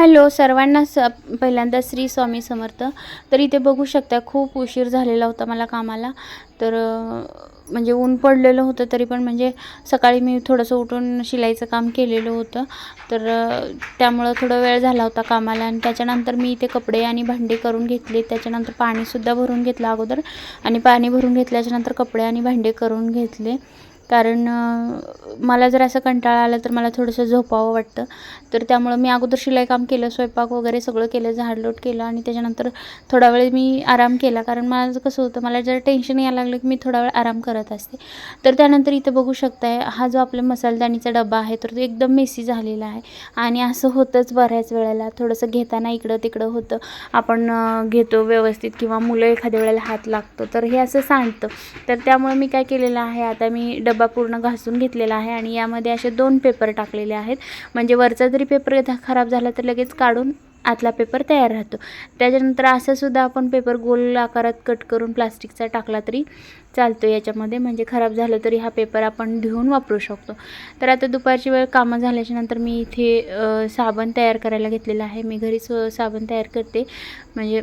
Hello सर्वांना स पहिल्यांदा श्री स्वामी समर्थ. तर इथे बघू शकता खूप उशीर झालेला होता मला कामाला. तर म्हणजे ऊन पडलेलं होतं तरी पण म्हणजे सकाळी मी थोडंसं उठून शिलाईचं काम केलेलं होतं. तर त्यामुळं थोडा वेळ झाला होता कामाला आणि त्याच्यानंतर मी इथे कपडे आणि भांडी करून घेतले. त्याच्यानंतर पाणीसुद्धा भरून घेतलं अगोदर. आणि पाणी भरून घेतल्याच्यानंतर कपडे आणि भांडे करून घेतले. कारण मला जर असं कंटाळा आला तर मला थोडंसं झोपावं वाटतं. तर त्यामुळं मी अगोदर शिलाई काम केलं स्वयंपाक वगैरे सगळं केलं झाडलोट केलं आणि त्याच्यानंतर थोडा वेळ मी आराम केला. कारण माझं कसं होतं मला जर टेन्शन यायला लागलं की मी थोडा वेळ आराम करत असते. तर त्यानंतर इथं बघू शकताय हा जो आपला मसालदाणीचा डबा आहे तर तो एकदम मेसी झालेला आहे. आणि असं होतंच बऱ्याच वेळेला. थोडंसं घेताना इकडं तिकडं होतं. आपण घेतो व्यवस्थित किंवा मुलं एखाद्या वेळेला हात लागतो. तर हे असं सांडतं. तर त्यामुळे मी काय केलेलं आहे आता मी डबा पूर्ण घासून घेतलेला आहे आणि यामध्ये असे दोन पेपर टाकलेले आहेत. म्हणजे वरचा जरी पेपर खराब झाला तर लगेच काढून आतला पेपर तयार राहतो. त्याच्यानंतर असं सुद्धा आपण पेपर गोल आकारात कट करून प्लास्टिकचा टाकला तरी चालतो याच्यामध्ये. म्हणजे खराब झालं तरी हा पेपर आपण धुवून वापरू शकतो. तर आता दुपारची वेळ कामं झाल्याच्यानंतर मी इथे साबण तयार करायला घेतलेला आहे. मी घरीच साबण तयार करते. म्हणजे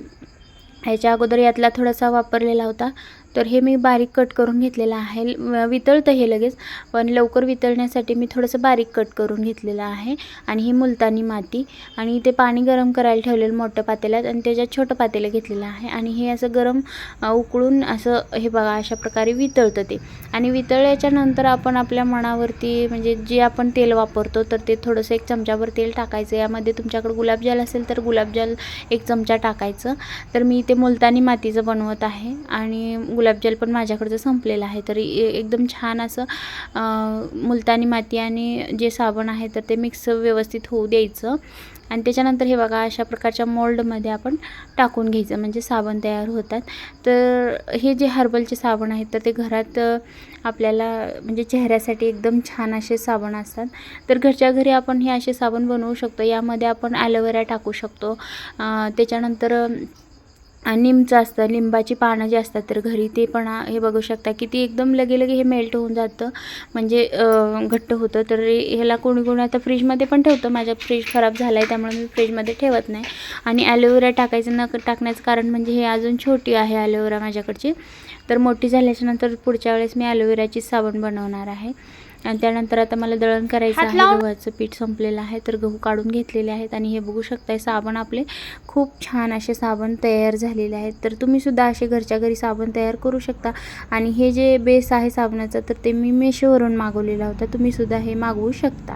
ह्याच्या अगोदर यातला थोडासा वापरलेला होता. तर हे मी बारीक कट करून घेतलेलं आहे. वितळतं हे लगेच पण लवकर वितळण्यासाठी मी थोडंसं बारीक कट करून घेतलेलं आहे. आणि ही मुलतानी माती आणि इथे पाणी गरम करायला ठेवलेलं मोठं पातेल्यात आणि त्याच्यात छोटं पातेलं घेतलेलं आहे. आणि हे असं गरम उकळून असं हे बघा अशा प्रकारे वितळतं ते. आणि वितळल्याच्या नंतर आपण आपल्या मनावरती म्हणजे जे आपण तेल वापरतो तर ते थोडंसं एक चमच्याभर तेल टाकायचं. यामध्ये तुमच्याकडे गुलाबजल असेल तर गुलाबजल एक चमचा टाकायचं. तर मी इथे मुलतानी मातीचं बनवत आहे. आणि गुलाबजल पण माझ्याकडचं संपलेलं आहे. तर ए- एकदम छान असं मुलतानी माती आणि जे साबण आहे तर ते मिक्स व्यवस्थित होऊ द्यायचं. आणि त्याच्यानंतर हे बघा अशा प्रकारच्या मोल्डमध्ये आपण टाकून घ्यायचं म्हणजे साबण तयार होतात. तर हे जे हर्बलचे साबण आहेत तर ते घरात आपल्याला म्हणजे चेहऱ्यासाठी एकदम छान असे साबण असतात. तर घरच्या घरी आपण हे असे साबण बनवू शकतो. यामध्ये आपण ॲलोवेरा टाकू शकतो. त्याच्यानंतर आणि निमचं असतं लिंबाची पानं जी असतात तर घरी ते पण हे बघू शकता की ती एकदम लगे लगे हे मेल्ट होऊन जातं. म्हणजे घट्ट होतं. तर ह्याला कोणी कोणी आता फ्रीजमध्ये पण ठेवतं. माझ्या फ्रीज खराब झाला आहे त्यामुळे मी फ्रीजमध्ये ठेवत नाही. आणि ॲलोवेरा टाकायचं न टाकण्याचं कारण म्हणजे हे अजून छोटी आहे ॲलोवेरा माझ्याकडची. तर मोठी झाल्याच्यानंतर पुढच्या वेळेस मी ॲलोवेराची साबण बनवणार आहे. आणि त्यानंतर आता मला दळण करायचं आहे गव्हाचं पीठ संपलेलं आहे तर गहू काढून घेतलेले आहेत आणि हे बघू शकताय साबण आपले खूप छान असे साबण तयार झालेले आहेत. तर तुम्ही सुद्धा असे घरच्या घरी साबण तयार करू शकता. आणि हे जे बेस आहे साबणाचा तर ते मी मेशोवरून मागवलेला होता. तुम्ही सुद्धा हे मागवू शकता.